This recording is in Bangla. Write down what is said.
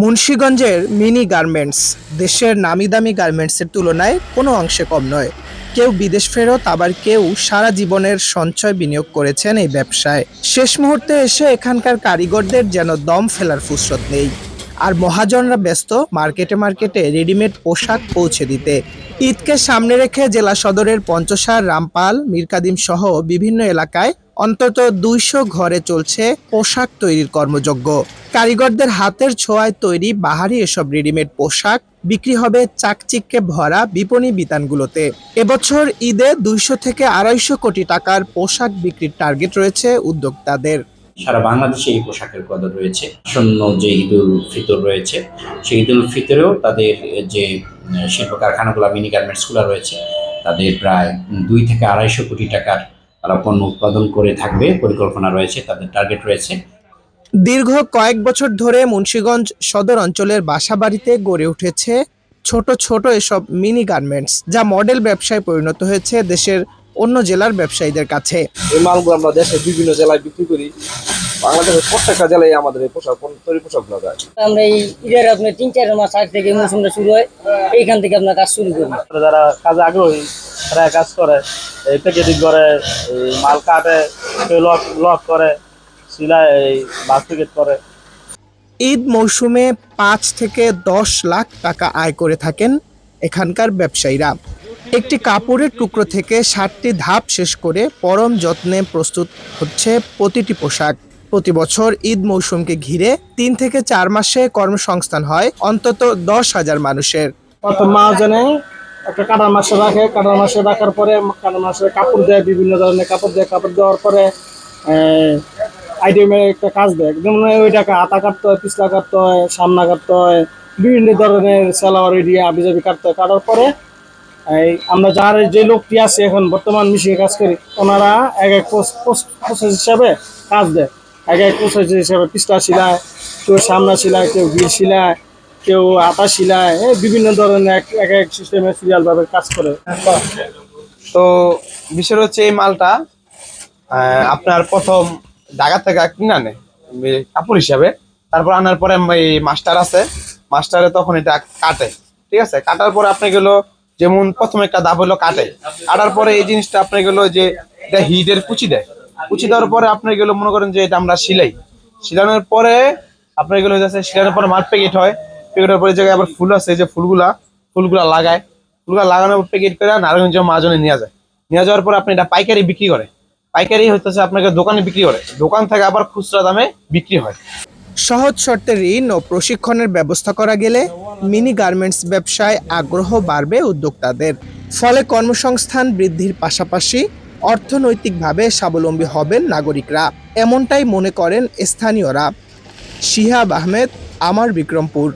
মুন্সীগঞ্জের মিনি গার্মেন্টস, দেশের নামি দামি গার্মেন্টসের তুলনায় কোনো অংশে কম নয়। কেউ বিদেশ ফেরত, আবার কেউ সারা জীবনের সঞ্চয় বিনিয়োগ করেছেন এই ব্যবসায়। শেষ মুহূর্তে এসে এখানকার কারিগরদের যেন দম ফেলার ফুসরত নেই। আর মহাজনরা ব্যস্ত মার্কেটে মার্কেটে রেডিমেড পোশাক পৌঁছে দিতে। ঈদকে সামনে রেখে জেলা সদরের পঞ্চসার, রামপাল, মিরকাদিম সহ বিভিন্ন এলাকায় অন্তত দুইশো ঘরে চলছে পোশাক তৈরির কর্মযজ্ঞ। কারিগরদের হাতের ছোঁয়ায় তৈরি বাহারি এসব রেডিমেড পোশাক বিক্রি হবে চাকচিককে ভরা বিপণী বিতানগুলোতে। এবছর ঈদে দুইশো থেকে আড়াইশো কোটি টাকার পোশাক বিক্রির টার্গেট রয়েছে উদ্যোক্তাদের। সারা বাংলাদেশে এই পোশাকের কদর রয়েছে। আসন্ন যে ঈদুল ফিতর রয়েছে, সেই ঈদুল ফিতরেও তাদের যে শিল্প কারখানাগুলো মিনি গার্মেন্টসগুলো রয়েছে, তাদের প্রায় দুই থেকে আড়াইশো কোটি টাকার তারা পণ্য উৎপাদন করে থাকবে, পরিকল্পনা রয়েছে, তাদের টার্গেট রয়েছে। দীর্ঘ কয়েক বছর ধরে মুন্সীগঞ্জ সদর অঞ্চলের বাসা বাড়িতে গড়ে উঠেছে ছোট ছোট এসব মিনি গার্মেন্টস, যা মডেল ব্যবসায় পরিণত হয়েছে দেশের অন্য জেলার ব্যবসায়ীদের কাছে। এই মালগুলো আমরা দেশের বিভিন্ন জেলায় বিক্রি করি। বাংলাদেশের প্রত্যেকটা জেলায় আমাদের এই পোশাক তৈরি পোশাকগুলো যায়। আমরা এই ঈদের আপনার তিন চার মাস আগ থেকে মৌসুমটা শুরু হয়। এইখান থেকে আপনার কাজ শুরু করি। যারা কাজে আগ্রহী তারা কাজ করে এই প্যাকেটিং করে এই মাল কাটে লক লক করে সিলাই এই বাস প্যাকেট করে। ঈদ মৌসুমে পাঁচ থেকে দশ লাখ টাকা আয় করে থাকেন এখানকার ব্যবসায়ীরা। একটি কাপড়ের টুকরো থেকে ষাটটি ধাপ শেষ করে পরম যত্নে প্রস্তুত হচ্ছে প্রতিটি পোশাক। প্রতি বছর ঈদ মৌসুমকে ঘিরে তিন থেকে চার মাসে কর্মসংস্থান হয় অন্তত দশ হাজার মানুষের। প্রথম মহাজনে একটা কাটার মাসে রাখে কাটার মাসে রাখার পরে কাটার মাসে কাপড় দেয়, বিভিন্ন ধরনের কাপড় দেয়, কাপড় দেওয়ার পরে আইটেমের একটা কাজ দেয়। যেমন ওই টাকা হাতা কাটতে হয়, পিছলা কাটতে হয়, সামনা কাটতে হয়, বিভিন্ন ধরনের সেলাওয়ার এরিয়া আবিজাবি কাটতে হয়, কাটার পরে এই আমরা যার যে লোকটি আছে এখন বর্তমান মিশিয়ে কাজ করি, ওনারা এক এক প্রসেস হিসাবে কাজ দেয়। এক এক প্রসেস হিসাবে পিস্তা সিলায়, কেউ সামনা সিলায়, কেউ গির সিলায়, কেউ আটা এই বিভিন্ন ধরনের এক এক এক সিস্টেমে সিরিয়াল ভাবে কাজ করে। তো বিষয় হচ্ছে এই মালটা আপনার প্রথম ঢাকা থেকে কিনে আনে কাপড় হিসাবে। তারপর আনার পরে এই মাস্টার আছে, মাস্টারে তখন এটা কাটে, ঠিক আছে? কাটার পরে আপনি গেলো যেমন প্রথম একটা দাব হলো কাটে। কাটার পরে এই জিনিসটা আপনি গেলো যে এটা হিটের কুচি দেয়। কুচি দেওয়ার পরে আপনি গেলো মনে করেন যে এটা আমরা সিলাই সিলানোর পরে আপনার গেলো হচ্ছে সিলানোর পরে মাল প্যাকেট হয়। প্যাকেটের পরে জায়গায় আবার ফুল আছে যে ফুলগুলা ফুলগুলা লাগায়। ফুলগুলা লাগানোর পর প্যাকেট করে নারায়ণগঞ্জ মহাজনে নিয়ে যায়। নিয়ে যাওয়ার পর আপনি এটা পাইকারি বিক্রি করে। পাইকারি হইতেছে আপনাকে দোকানে বিক্রি করে। দোকান থেকে আবার খুচরা দামে বিক্রি হয়। সহজ শর্তে ঋণ ও প্রশিক্ষণের ব্যবস্থা করা গেলে মিনি গার্মেন্টস ব্যবসায় আগ্রহ বাড়বে উদ্যোক্তাদের। ফলে কর্মসংস্থান বৃদ্ধির পাশাপাশি অর্থনৈতিকভাবে স্বাবলম্বী হবেন নাগরিকরা। এমনটাই মনে করেন স্থানীয়রা। শিহাব আহমেদ, আমার বিক্রমপুর।